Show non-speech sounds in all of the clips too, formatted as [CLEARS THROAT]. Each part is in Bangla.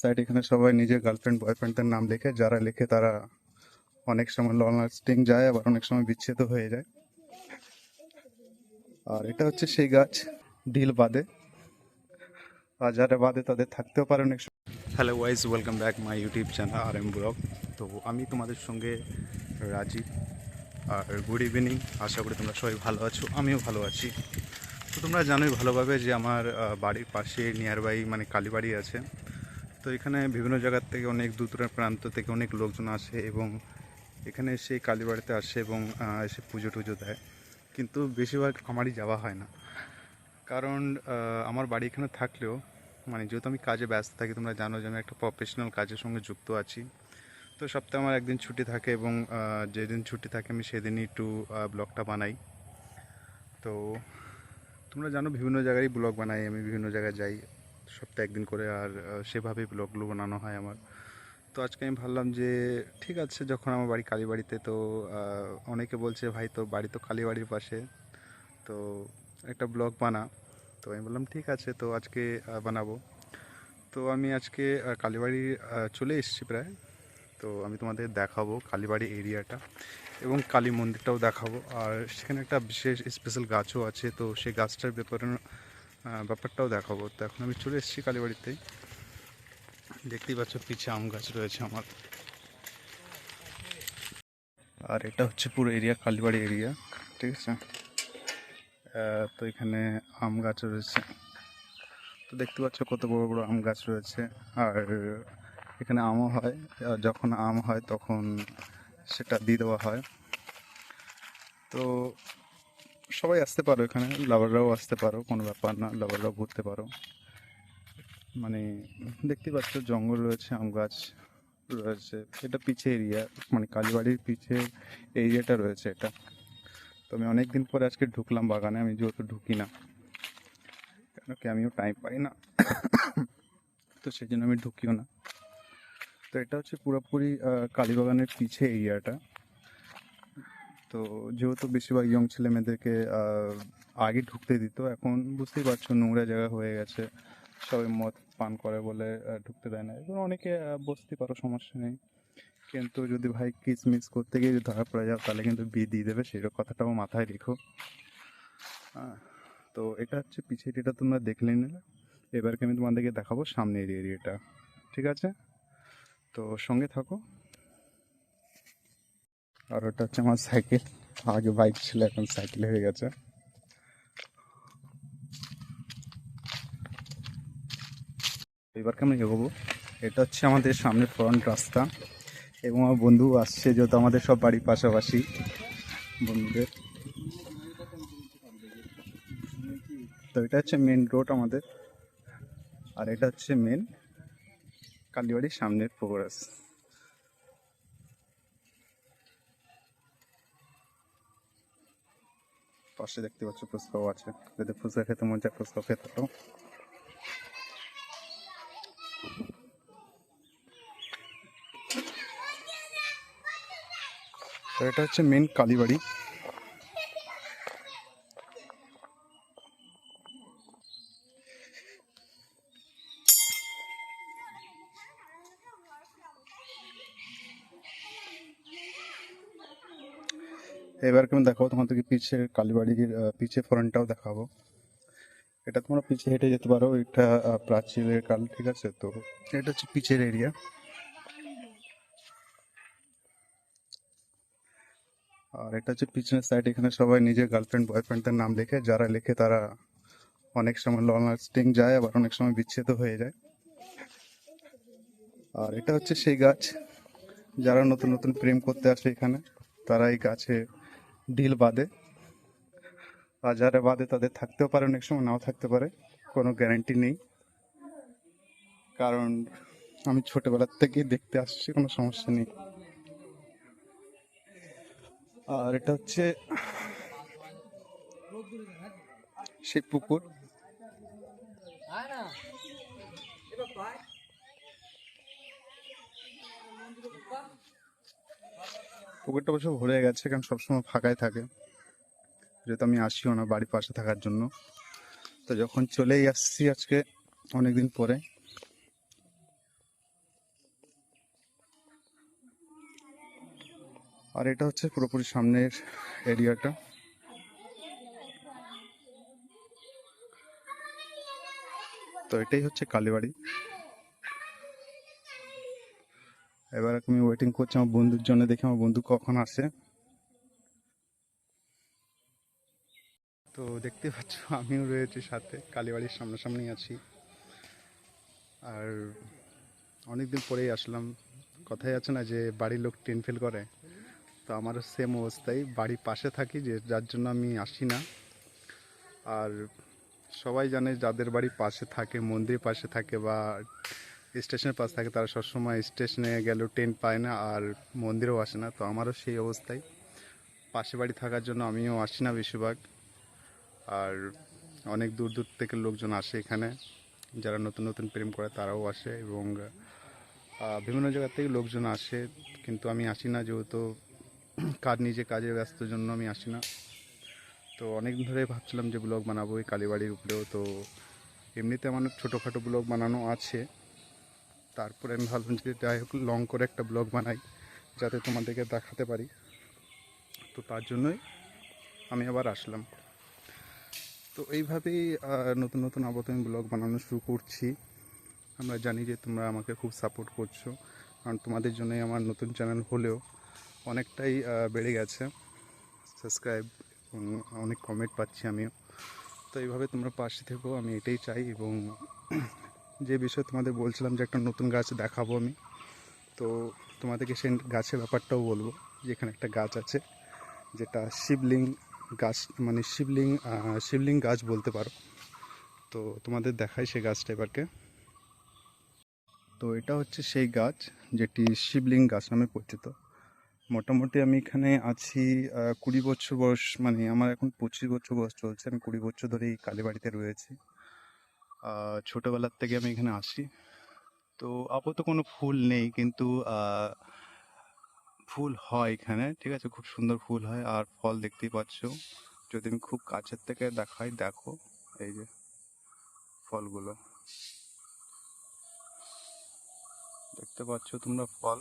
সাইড এখানে সবাই নিজের গার্লফ্রেন্ড বয়ফ্রেন্ডের নাম লেখে। যারা লেখে তারা অনেক সময় লং লাস্টিং যায়, আবার অনেক সময় বিচ্ছেদ হয়ে যায়। আর এটা হচ্ছে সেই গাছ, ঢিল বাদে আর যারা বাদে তাদের থাকতেও পারে অনেক hello guys welcome back my YouTube channel R M blog তো আমি তোমাদের সঙ্গে রাজীব, আর গুড ইভিনিং আশা করি তোমরা সবাই ভালো আছো, আমিও ভালো আছি। তো তোমরা জানোই ভালোভাবে যে আমার বাড়ির পাশে নিয়ারবাই মানে কালীবাড়ি আছে। তো এখানে বিভিন্ন জায়গার থেকে অনেক দূর প্রান্ত থেকে অনেক লোকজন আসে এবং এখানে এসে কালীবাড়িতে আসে এবং এসে পুজো টুজো দেয়। কিন্তু বেশিরভাগ আমারই যাওয়া হয় না। কারণ আমার বাড়ি এখানে থাকলেও মানে যেহেতু আমি কাজে ব্যস্ত থাকি, তোমরা জানো যে আমি একটা প্রফেশনাল কাজের সঙ্গে যুক্ত আছি। তো সপ্তাহে আমার একদিন ছুটি থাকে এবং যেদিন ছুটি থাকে আমি সেদিনই একটু ব্লগটা বানাই। তো তোমরা জানো বিভিন্ন জায়গায় ব্লগ বানাই, আমি বিভিন্ন জায়গায় যাই। সপ্তাহে একদিন করে আর সেভাবেই ব্লগগুলো বানানো হয় আমার। তো আজকে আমি ভাবলাম যে, ঠিক আছে, যখন আমার বাড়ি কালীবাড়িতে তো অনেকে বলছে, ভাই, তোর বাড়ি তো কালীবাড়ির পাশে। তো একটা ব্লগ বানা। তো আমি বললাম, ঠিক আছে, তো আজকে বানাবো। তো আমি আজকে কালীবাড়ি চলে এসেছি প্রায়। তো আমি তোমাদের দেখাবো কালীবাড়ি এরিয়াটা এবং কালী মন্দিরটাও দেখাবো। আর সেখানে একটা বিশেষ স্পেশাল গাছও আছে। তো সেই গাছটার ব্যাপারে ব্যাপারটাও দেখাবো। তো এখন আমি চলে এসেছি কালীবাড়িতে দেখতেই পাচ্ছ পিছে আম গাছ রয়েছে আমার। আর এটা হচ্ছে পুরো এরিয়া, কালীবাড়ি এরিয়া, ঠিক আছে? তো এখানে আম গাছ রয়েছে। তো দেখতে পাচ্ছ কত বড় বড় আম গাছ রয়েছে। আর এখানে আমও হয়। যখন আম হয় তখন সেটা দিয়ে দেওয়া হয়। তো সবাই আসতে পারো এখানে। লাভাররাও আসতে পারো, কোনো ব্যাপার না। লাভাররাও ঘুরতে পারো। মানে দেখতে পাচ্ছ, জঙ্গল রয়েছে, আম গাছ রয়েছে। এটা পিছে এরিয়া মানে কালীবাড়ির পিছে এরিয়াটা রয়েছে এটা। তো আমি অনেক দিন পরে আজকে ঢুকলাম বাগানে, আমি যেহেতু ঢুকি না। কেন কি আমিও টাইম পাই না। তো সেই জন্য আমি ঢুকিও না। তো এটা হচ্ছে পুরোপুরি কালীবাগানের পিছে এরিয়াটা তো যেহেতু বেশিরভাগ ইয়ং ছেলে মেয়েদেরকে আগে ঢুকতে দিত, এখন বুঝতেই পারছ নোংরা জায়গা হয়ে গেছে। সবাই মদ পান করে বলে ঢুকতে দেয় না। এবং অনেকে বসতে পারো, সমস্যা নেই। কিন্তু যদি ভাই কিসমিস করতে গিয়ে যদি ধরা পড়ে যাও, তাহলে কিন্তু বিয়ে দিয়ে দেবে সেই কথাটাও মাথায় রেখো। তো এটা হচ্ছে পিছের এটা তোমরা দেখলে নিলে। এবারকে আমি তোমাদেরকে দেখাবো সামনের এরিয়াটা ঠিক আছে? তো সঙ্গে থাকো। আর ওটা হচ্ছে আমার সাইকেল। আগে বাইক ছিল, এখন সাইকেল হয়ে গেছে। এবারকে আমি এগোবো এটা হচ্ছে আমাদের সামনে ফ্রন্ট রাস্তা এবং আমার বন্ধু আসছে, যেহেতু আমাদের সব বাড়ির পাশাপাশি বন্ধুদের। তো এটা হচ্ছে মেন রোড আমাদের। আর এটা হচ্ছে মেন কালীবাড়ির সামনের প্রোগ্রেস পাশে দেখতে পাচ্ছ ফুচকাও আছে। যদি ফুচকা খেতে মন চায় ফুচকা খেতে পারো। তো এটা হচ্ছে মেন কালীবাড়ি। এবার আমি দেখাবো? তোমাদেরকে পিছের কালীবাড়ির পিছে ফ্রন্টটাও দেখাবো। এটা তোমরা পিছে হেঁটে যেতে পারো। এটা প্রাচীরের কাল, ঠিক আছে? তো এটা হচ্ছে পিছের এরিয়া আর এটা হচ্ছে পিছনের সাইড এখানে সবাই নিজের গার্লফ্রেন্ড বয়ফ্রেন্ডের নাম লেখে। যারা লেখে তারা অনেক সময় লং লাস্টিং যায়, আবার অনেক সময় বিচ্ছেদ হয়ে যায়। আর এটা হচ্ছে সেই গাছ। যারা নতুন নতুন প্রেম করতে আসে এখানে, তারা এই গাছে ঢিল বাঁধে আর যারা বাঁধে তাদের থাকতেও পারে, অনেক সময় নাও থাকতে পারে, কোনো গ্যারান্টি নেই। কারণ আমি ছোটবেলার থেকেই দেখতে আসছি, কোনো সমস্যা নেই। আর এটা হচ্ছে সেই পুকুর। পকেটটা অবশ্য ভরে গেছে, কারণ সবসময় ফাঁকাই থাকে। যেহেতু আমি আসিও না বাড়ির পাশে থাকার জন্য। তো যখন চলেই আসছি আজকে, অনেকদিন পরে। আর এটা হচ্ছে পুরোপুরি সামনের এরিয়াটা। তো এটাই হচ্ছে কালীবাড়ি। এবার আমি ওয়েটিং করছি আমার বন্ধুর জন্য, দেখি আমার বন্ধু কখন আসে। তো দেখতে পাচ্ছ, আমিও রয়েছি সাথে, কালীবাড়ির সামনাসামনি আছি। আর অনেকদিন পরেই আসলাম। কথাই আছে না যে, বাড়ির লোক ট্রেন ফেল করে। তো আমারও সেম অবস্থায় বাড়ির পাশে থাকি, যে যার জন্য আমি আসি না। আর সবাই জানে, যাদের বাড়ি পাশে থাকে মন্দির পাশে থাকে বা স্টেশনের পাশে থাকে, তারা সবসময় স্টেশনে গেলেও ট্রেন পায় না আর মন্দিরেও আসে না। তো আমারও সেই অবস্থায়। পাশে বাড়ি থাকার জন্য আমিও আসি না বেশিরভাগ। আর অনেক দূর দূর থেকে লোকজন আসে এখানে। যারা নতুন নতুন প্রেম করে তারাও আসে এবং বিভিন্ন জায়গা থেকে লোকজন আসে। কিন্তু আমি আসি না যেহেতু কাজ, নিজে কাজে ব্যস্ত জন্য আমি আসি না। তো অনেক ধরে ভাবছিলাম যে ব্লগ বানাবো এই কালীবাড়ির উপরেও। তো এমনিতে আমার ছোটোখাটো ব্লগ বানানো আছে। তারপরে আমি ভাবলাম যে যাই হোক লং করে একটা ব্লগ বানাই, যাতে তোমাদেরকে দেখাতে পারি। তো তার জন্যই আমি আবার আসলাম। তো এইভাবেই নতুন নতুন আবার আমি ব্লগ বানানো শুরু করছি। আমরা জানি যে তোমরা আমাকে খুব সাপোর্ট করছ, কারণ তোমাদের জন্যই আমার নতুন চ্যানেল হলেও অনেকটাই বেড়ে গেছে। সাবস্ক্রাইব অনেক কমেন্ট পাচ্ছি আমিও। তো এইভাবে তোমরা পাশে থেকো, আমি এটাই চাই এবং যে বিষয়ে তোমাদের বলছিলাম যে একটা নতুন গাছ দেখাবো আমি, তো তোমাদেরকে সেই গাছের ব্যাপারটাও বলব যে এখানে একটা গাছ আছে যেটা শিবলিং গাছ মানে শিবলিং শিবলিং গাছ বলতে পারো। তো তোমাদের দেখাই সেই গাছটা এবারকে। তো এটা হচ্ছে সেই গাছ যেটি শিবলিং গাছ নামে পরিচিত। মোটামুটি আমি এখানে আছি কুড়ি বছর বয়স মানে আমার এখন পঁচিশ বছর বয়স চলছে। আমি কুড়ি বছর ধরে এই কালীবাড়িতে রয়েছি। ছোটোবেলার থেকে আমি এখানে আসি। তো আপাতত কোনো ফুল নেই কিন্তু ফুল হয় এখানে, ঠিক আছে? খুব সুন্দর ফুল হয় আর ফল দেখতেই পাচ্ছ। যদি আমি খুব কাছের থেকে দেখাই, দেখো, এই যে ফলগুলো। দেখতে পাচ্ছ তোমরা ফল?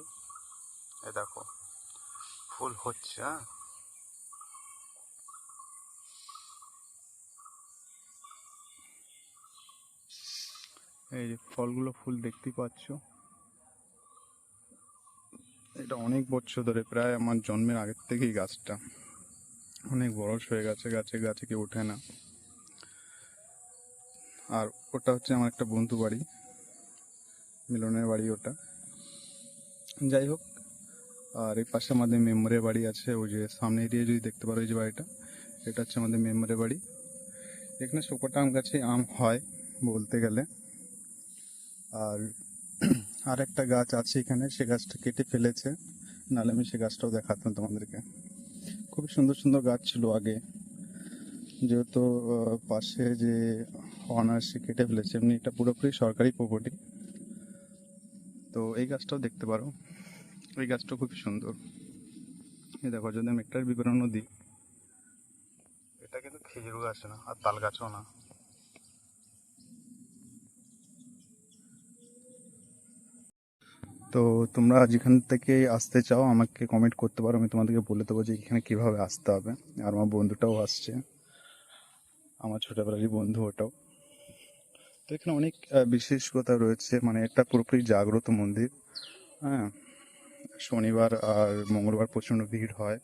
এ দেখো, ফুল হচ্ছে হ্যাঁ? এই যে ফলগুলো ফুল দেখতেই পাচ্ছ। এটা অনেক বছর ধরে, প্রায় আমার জন্মের আগের থেকেই গাছটা। অনেক বরস হয়ে গেছে, গাছে গাছে কেউ ওঠে না। আর ওটা হচ্ছে আমার একটা বন্ধু বাড়ি, মিলনের বাড়ি ওটা। যাই হোক, আর এই পাশে আমাদের মেম্বারের বাড়ি আছে, ওই যে সামনে এরিয়া যদি দেখতে পারো এই যে বাড়িটা, এটা হচ্ছে আমাদের মেম্বারের বাড়ি। এখানে শোকটা আম গাছে আম হয় বলতে গেলে। আর [CLEARS THROAT] আর একটা গাছ আছে এখানে, সে গাছটা কেটে ফেলেছে। নাহলে আমি সে গাছটাও দেখাতাম তোমাদেরকে। খুবই সুন্দর সুন্দর গাছ ছিল আগে। যেহেতু পাশে যে অনার্সে কেটে ফেলেছে, এমনি এটা পুরোপুরি সরকারি প্রপার্টি তো এই গাছটাও দেখতে পারো। এই গাছটা খুবই সুন্দর। এই দেখো, যদি আমি একটার বিবরণ দিই, এটা কিন্তু খেজুর গাছ না, আর তাল গাছও না। তো তোমরা যেখান থেকে আসতে চাও আমাকে কমেন্ট করতে পারো। আমি তোমাদেরকে বলে দেবো যে এখানে কীভাবে আসতে হবে। আর আমার বন্ধুটাও আসছে। আমার ছোটবেলারই বন্ধু ওটাও। তো এখানে অনেক আহ, বিশেষতা রয়েছে। মানে একটা পুরোপুরি জাগ্রত মন্দির। হ্যাঁ শনিবার আর মঙ্গলবার প্রচণ্ড ভিড় হয়।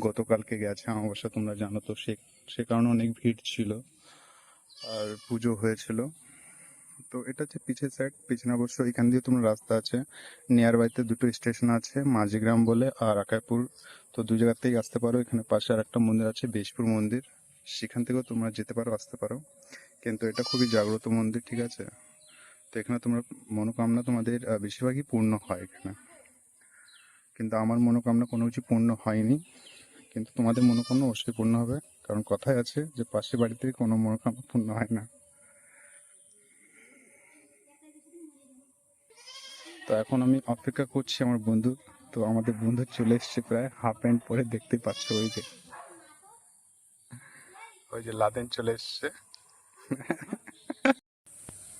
গতকালকে গেছে অমাবস্যা তোমরা জানো তো। সে সে কারণে অনেক ভিড় ছিল। আর পুজো হয়েছিল। তো এটা হচ্ছে পিছের সাইড পিছনে অবশ্য এখান দিয়ে তোমার রাস্তা আছে। নিয়ার বাইতে দুটো স্টেশন আছে, মাঝিগ্রাম বলে আর আকাইপুর। তো দু জায়গাতেই আসতে পারো। এখানে পাশে আর একটা মন্দির আছে, বেশপুর মন্দির। সেখান থেকেও তোমরা যেতে পারো, আসতে পারো। কিন্তু এটা খুবই জাগ্রত মন্দির, ঠিক আছে? তো এখানে তোমরা মনোকামনা তোমাদের বেশিরভাগই পূর্ণ হয় এখানে। কিন্তু আমার মনোকামনা কোনো কিছু পূর্ণ হয়নি। কিন্তু তোমাদের মনোকামনা অবশ্যই পূর্ণ হবে। কারণ কথাই আছে যে পাশের বাড়িতে কোনো মনোকামনা পূর্ণ হয় না। তো এখন আমি অপেক্ষা করছি আমার বন্ধু। তো আমাদের বন্ধু চলে এসছে প্রায় হাফ প্যান্ট পরে দেখতে পাচ্ছ ওই যে। ওই যে লাদেন চলে এসছে।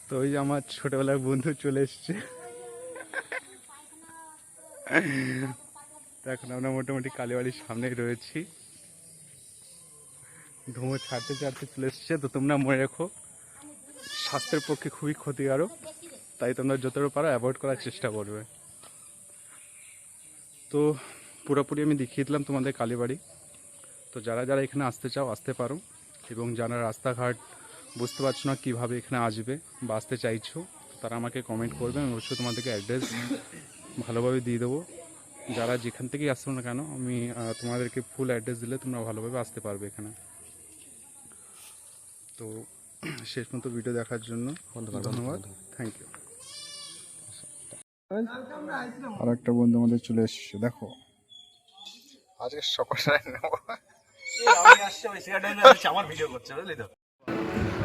তো ওই যে আমার ছোটবেলার বন্ধু চলে এসছে। তো এখন আমরা মোটামুটি কালীবাড়ির সামনেই রয়েছি। ধুমো ছাড়তে ছাড়তে চলে এসছে। তো তোমরা মনে রেখো, স্বাস্থ্যের পক্ষে খুবই ক্ষতিকারক। তাই তোমরা যতটা পারো অ্যাভয়েড করার চেষ্টা করবে। তো পুরোপুরি আমি দেখিয়ে দিলাম তোমাদের কালীবাড়ি। তো যারা যারা এখানে আসতে চাও আসতে পারো। এবং যারা রাস্তাঘাট বুঝতে পারছ না কীভাবে এখানে আসবে বা আসতে চাইছো তারা আমাকে কমেন্ট করবে আমি অবশ্যই তোমাদেরকে অ্যাড্রেস ভালোভাবে দিয়ে দেবো। যারা যেখান থেকেই আসছো না কেন আমি তোমাদেরকে ফুল অ্যাড্রেস দিলে তোমরা ভালোভাবে আসতে পারবে এখানে। তো শেষ মতো ভিডিও দেখার জন্য ধন্যবাদ। থ্যাংক ইউ আর একটা বন্ধু আমাদের চলে এসছে দেখো। আজকে সকালে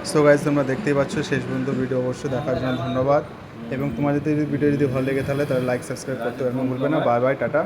সো গাইজ তোমরা দেখতেই পাচ্ছ শেষ পর্যন্ত ভিডিও অবশ্যই দেখার জন্য ধন্যবাদ। এবং তোমার যদি ভিডিও যদি ভালো লেগে তাহলে তাহলে লাইক সাবস্ক্রাইব করতে এবং ভুলবে না। Bye bye tata.